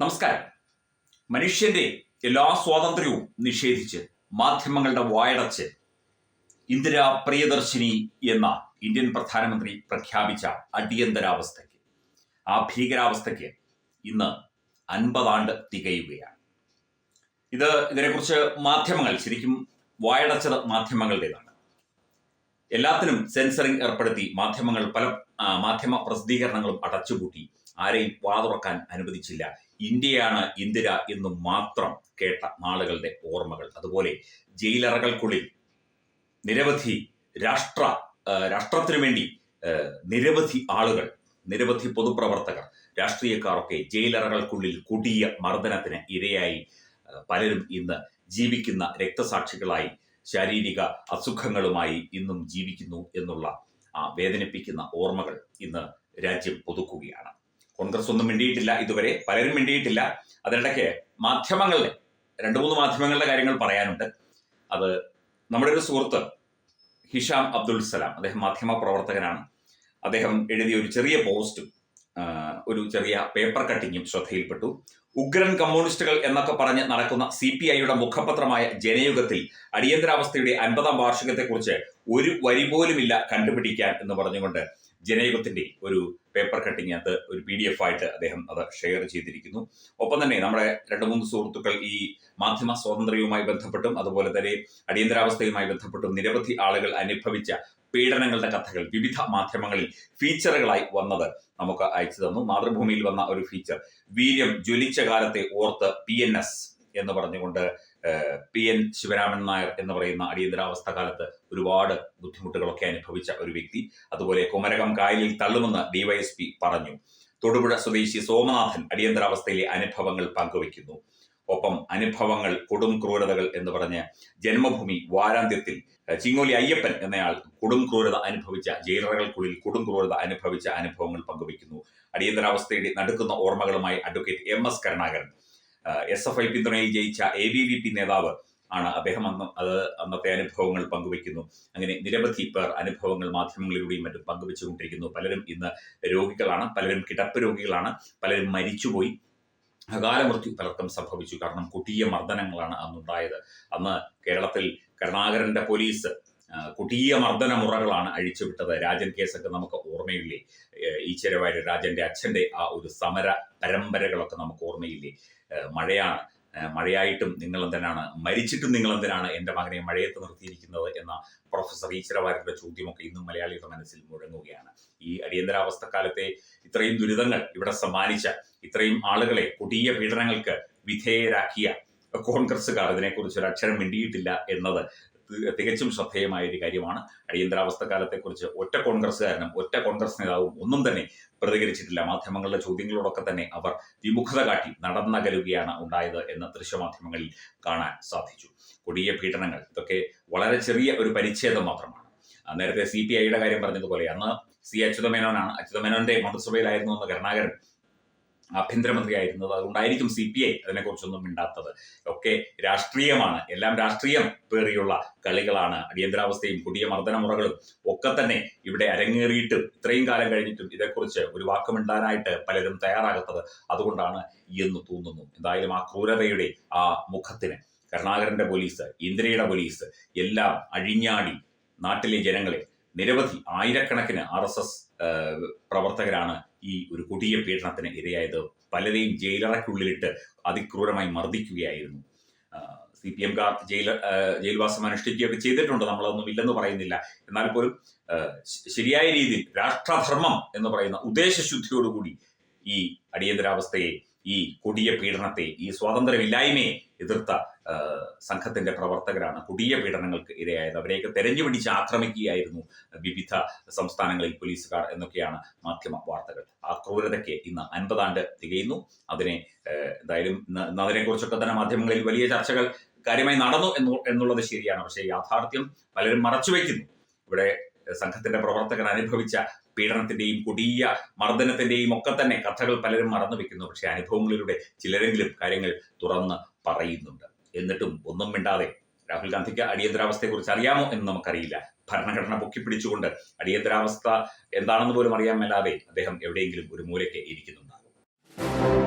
നമസ്കാരം. മനുഷ്യന്റെ എല്ലാ സ്വാതന്ത്ര്യവും നിഷേധിച്ച് മാധ്യമങ്ങളുടെ വായടച്ച് ഇന്ദിര പ്രിയദർശിനി എന്ന ഇന്ത്യൻ പ്രധാനമന്ത്രി പ്രഖ്യാപിച്ച അടിയന്തരാവസ്ഥയ്ക്ക് ആ ഭീകരാവസ്ഥയ്ക്ക് ഇന്ന് അൻപതാണ്ട് തികയുകയാണ്. ഇത് ഇതിനെക്കുറിച്ച് മാധ്യമങ്ങൾ ശരിക്കും വായടച്ചത് മാധ്യമങ്ങളുടേതാണ്. എല്ലാത്തിനും സെൻസറിംഗ് ഏർപ്പെടുത്തി മാധ്യമങ്ങൾ പല മാധ്യമ പ്രസിദ്ധീകരണങ്ങളും അടച്ചുപൂട്ടി ആരെയും വാതുറക്കാൻ അനുവദിച്ചില്ല. ഇന്ത്യയാണ് ഇന്ദിര എന്ന് മാത്രം കേട്ട നാളുകളുടെ ഓർമ്മകൾ. അതുപോലെ ജയിലറകൾക്കുള്ളിൽ നിരവധി രാഷ്ട്ര രാഷ്ട്രത്തിനു വേണ്ടി നിരവധി ആളുകൾ നിരവധി പൊതുപ്രവർത്തകർ രാഷ്ട്രീയക്കാരൊക്കെ ജയിലറകൾക്കുള്ളിൽ കൊടിയ മർദ്ദനത്തിന് ഇരയായി പലരും ഇന്ന് ജീവിക്കുന്ന രക്തസാക്ഷികളായി ശാരീരിക അസുഖങ്ങളുമായി ഇന്നും ജീവിക്കുന്നു എന്നുള്ള ആ വേദനിപ്പിക്കുന്ന ഓർമ്മകൾ ഇന്ന് രാജ്യം പുതുക്കുകയാണ്. കോൺഗ്രസ് ഒന്നും മിണ്ടിയിട്ടില്ല ഇതുവരെ പലരും മിണ്ടിയിട്ടില്ല. അതിനിടയ്ക്ക് മാധ്യമങ്ങളുടെ രണ്ട് മൂന്ന് മാധ്യമങ്ങളുടെ കാര്യങ്ങൾ പറയാനുണ്ട്. അത് നമ്മുടെ ഒരു സുഹൃത്ത് ഹിഷാം അബ്ദുൽ സലാം അദ്ദേഹം മാധ്യമ പ്രവർത്തകനാണ്. അദ്ദേഹം എഴുതിയ ഒരു ചെറിയ പോസ്റ്റും ഒരു ചെറിയ പേപ്പർ കട്ടിങ്ങും ശ്രദ്ധയിൽപ്പെട്ടു. ഉഗ്രൻ കമ്മ്യൂണിസ്റ്റുകൾ എന്നൊക്കെ പറഞ്ഞ് നടക്കുന്ന സി പി ഐയുടെ മുഖപത്രമായ ജനയുഗത്തിൽ അടിയന്തരാവസ്ഥയുടെ അൻപതാം വാർഷികത്തെക്കുറിച്ച് ഒരു വരി പോലുമില്ല കണ്ടുപിടിക്കാൻ എന്ന് പറഞ്ഞുകൊണ്ട് ജനയുഗത്തിന്റെ ഒരു പേപ്പർ കട്ടിങ് അത് ഒരു പി ഡി എഫ് ആയിട്ട് അദ്ദേഹം അത് ഷെയർ ചെയ്തിരിക്കുന്നു. ഒപ്പം തന്നെ നമ്മുടെ രണ്ട് മൂന്ന് സുഹൃത്തുക്കൾ ഈ മാധ്യമ സ്വാതന്ത്ര്യവുമായി ബന്ധപ്പെട്ടും അതുപോലെ തന്നെ അടിയന്തരാവസ്ഥയുമായി ബന്ധപ്പെട്ടും നിരവധി ആളുകൾ അനുഭവിച്ച പീഡനങ്ങളുടെ കഥകൾ വിവിധ മാധ്യമങ്ങളിൽ ഫീച്ചറുകളായി വന്നത് നമുക്ക് അയച്ചു തന്നു. മാതൃഭൂമിയിൽ വന്ന ഒരു ഫീച്ചർ വീര്യം ജ്വലിച്ച കാലത്തെ ഓർത്ത് പി എൻ എസ് എന്ന് പറഞ്ഞുകൊണ്ട് പി എൻ ശിവരാമൻ നായർ എന്ന് പറയുന്ന അടിയന്തരാവസ്ഥ കാലത്ത് ഒരുപാട് ബുദ്ധിമുട്ടുകളൊക്കെ അനുഭവിച്ച ഒരു വ്യക്തി. അതുപോലെ കുമരകം കായലിൽ തള്ളുമെന്ന് ഡിവൈഎസ്പി പറഞ്ഞു. തൊടുപുഴ സ്വദേശി സോമനാഥൻ അടിയന്തരാവസ്ഥയിലെ അനുഭവങ്ങൾ പങ്കുവയ്ക്കുന്നു. ഒപ്പം അനുഭവങ്ങൾ കൊടും ക്രൂരതകൾ എന്ന് പറഞ്ഞ് ജന്മഭൂമി വാരാന്ത്യത്തിൽ ചിങ്ങോലി അയ്യപ്പൻ എന്നയാൾ കൊടും ക്രൂരത അനുഭവിച്ച ജയിലറകൾക്കുള്ളിൽ കൊടും ക്രൂരത അനുഭവിച്ച അനുഭവങ്ങൾ പങ്കുവയ്ക്കുന്നു. അടിയന്തരാവസ്ഥയുടെ നടുക്കുന്ന ഓർമ്മകളുമായി advocate M S Karunakaran. S F I പിന്തുണയിൽ ജയിച്ച എ ബി വി പി നേതാവ് ആണ് അദ്ദേഹം അന്ന് അത് അന്നത്തെ അനുഭവങ്ങൾ പങ്കുവയ്ക്കുന്നു. അങ്ങനെ നിരവധി പേർ അനുഭവങ്ങൾ മാധ്യമങ്ങളിലൂടെയും മറ്റും പങ്കുവെച്ചുകൊണ്ടിരിക്കുന്നു. പലരും ഇന്ന് രോഗികളാണ് പലരും കിടപ്പ് രോഗികളാണ് പലരും മരിച്ചുപോയി. അകാല മൃത്യു പലർക്കും സംഭവിച്ചു. കാരണം കുട്ടിയ മർദ്ദനങ്ങളാണ് അന്നുണ്ടായത്. അന്ന് കേരളത്തിൽ കരുണാകരന്റെ പോലീസ് കൊടിയ മർദ്ദന മുറകളാണ് അഴിച്ചുവിട്ടത്. രാജൻ കേസൊക്കെ നമുക്ക് ഓർമ്മയില്ലേ? ഈശ്വരവാര്യ രാജന്റെ അച്ഛന്റെ ആ ഒരു സമര പരമ്പരകളൊക്കെ നമുക്ക് ഓർമ്മയില്ലേ? മഴയാണ്. മഴയായിട്ടും നിങ്ങൾ എന്തിനാണ് മരിച്ചിട്ടും നിങ്ങൾ എന്തിനാണ് എന്റെ മകനെ മഴയത്ത് നിർത്തിയിരിക്കുന്നത് എന്ന പ്രൊഫസർ ഈശ്വരവാര്യരുടെ ചോദ്യമൊക്കെ ഇന്നും മലയാളിയുടെ മനസ്സിൽ മുഴങ്ങുകയാണ്. ഈ അടിയന്തരാവസ്ഥ കാലത്തെ ഇത്രയും ദുരിതങ്ങൾ ഇവിടെ സമ്മാനിച്ച ഇത്രയും ആളുകളെ കൊടിയ പീഡനങ്ങൾക്ക് വിധേയരാക്കിയ കോൺഗ്രസ്സുകാർ ഇതിനെക്കുറിച്ച് ഒരു അക്ഷരം മിണ്ടിയിട്ടില്ല എന്നത് തികച്ചും ശ്രദ്ധേയമായ ഒരു കാര്യമാണ്. അടിയന്തരാവസ്ഥ കാലത്തെക്കുറിച്ച് ഒറ്റ കോൺഗ്രസ്സുകാരനും ഒറ്റ കോൺഗ്രസ് നേതാവും ഒന്നും തന്നെ പ്രതികരിച്ചിട്ടില്ല. മാധ്യമങ്ങളുടെ ചോദ്യങ്ങളോടൊക്കെ തന്നെ അവർ വിമുഖത കാട്ടി നടന്നകലുകയാണ് ഉണ്ടായത് എന്ന് ദൃശ്യമാധ്യമങ്ങളിൽ കാണാൻ സാധിച്ചു. കൊടിയ പീഡനങ്ങൾ ഇതൊക്കെ വളരെ ചെറിയ ഒരു പരിച്ഛേദം മാത്രമാണ്. നേരത്തെ സി പി ഐയുടെ കാര്യം പറഞ്ഞതുപോലെ അന്ന് സി അച്യുതമേനോനാണ്. അച്യുതമേനോന്റെ മന്ത്രിസഭയിലായിരുന്നു എന്ന് കരുണാകരൻ. ആഭ്യന്തരമന്ത്രിയായിരുന്നത്. അതുകൊണ്ടായിരിക്കും സി പി ഐ അതിനെക്കുറിച്ചൊന്നും മിണ്ടാത്തത്. ഒക്കെ രാഷ്ട്രീയമാണ്. എല്ലാം രാഷ്ട്രീയം പേറിയുള്ള കളികളാണ്. അടിയന്തരാവസ്ഥയും കൊടിയ മർദ്ദനമുറകളും ഒക്കെ തന്നെ ഇവിടെ അരങ്ങേറിയിട്ടും ഇത്രയും കാലം കഴിഞ്ഞിട്ടും ഇതേക്കുറിച്ച് ഒരു വാക്കുമിണ്ടാനായിട്ട് പലരും തയ്യാറാകാത്തത് അതുകൊണ്ടാണ് എന്ന് തോന്നുന്നു. എന്തായാലും ആ ക്രൂരതയുടെ ആ മുഖത്തിന് കരുണാകരന്റെ പോലീസ് ഇന്ദിരയുടെ പോലീസ് എല്ലാം അഴിഞ്ഞാടി നാട്ടിലെ ജനങ്ങളെ നിരവധി ആയിരക്കണക്കിന് ആർ എസ് എസ് പ്രവർത്തകരാണ് ഈ ഒരു കൊടിയ പീഡനത്തിന് ഇരയായത് പലരെയും ജയിലറയ്ക്കുള്ളിലിട്ട് അതിക്രൂരമായി മർദ്ദിക്കുകയായിരുന്നു. സി പി എംകാർ ജയിൽ ജയിൽവാസം അനുഷ്ഠിക്കുകയൊക്കെ ചെയ്തിട്ടുണ്ട്. നമ്മളതൊന്നും ഇല്ലെന്ന് പറയുന്നില്ല. എന്നാൽ പോലും ശരിയായ രീതിയിൽ രാഷ്ട്രധർമ്മം എന്ന് പറയുന്ന ഉദ്ദേശശുദ്ധിയോടുകൂടി ഈ അടിയന്തരാവസ്ഥയെ ഈ കൊടിയ പീഡനത്തെ ഈ സ്വാതന്ത്ര്യമില്ലായ്മയെ എതിർത്ത സംഘത്തിന്റെ പ്രവർത്തകരാണ്. കൊടിയ പീഡനങ്ങൾക്ക് ഇരയായത്. അവരെയൊക്കെ തെരഞ്ഞു പിടിച്ച് ആക്രമിക്കുകയായിരുന്നു വിവിധ സംസ്ഥാനങ്ങളിൽ പോലീസുകാർ എന്നൊക്കെയാണ് മാധ്യമ വാർത്തകൾ. ആ ക്രൂരതയ്ക്ക് ഇന്ന് അൻപതാണ്ട് തികയുന്നു. അതിനെ എന്തായാലും ഇന്ന് കുറിച്ചൊക്കെ തന്നെ മാധ്യമങ്ങളിൽ വലിയ ചർച്ചകൾ കാര്യമായി നടന്നു എന്ന് എന്നുള്ളത് ശരിയാണ്. പക്ഷേ യാഥാർത്ഥ്യം പലരും മറച്ചുവെക്കുന്നു ഇവിടെ സംഘത്തിന്റെ പ്രവർത്തകർ അനുഭവിച്ച പീഡനത്തിന്റെയും കൊടിയ മർദ്ദനത്തിന്റെയും ഒക്കെ തന്നെ കഥകൾ പലരും മറന്നു വെക്കുന്നു പക്ഷേ അനുഭവങ്ങളിലൂടെ ചിലരെങ്കിലും കാര്യങ്ങൾ തുറന്ന് പറയുന്നുണ്ട്. എന്നിട്ടും ഒന്നും മിണ്ടാതെ രാഹുൽ ഗാന്ധിക്ക് അടിയന്തരാവസ്ഥയെക്കുറിച്ച് അറിയാമോ എന്ന് നമുക്കറിയില്ല. ഭരണഘടന പൊക്കിപ്പിടിച്ചുകൊണ്ട് അടിയന്തരാവസ്ഥ എന്താണെന്ന് പോലും അറിയാൻ മേലാതെ അദ്ദേഹം എവിടെയെങ്കിലും ഒരു മൂലയ്ക്ക് ഇരിക്കുന്നുണ്ടാകും.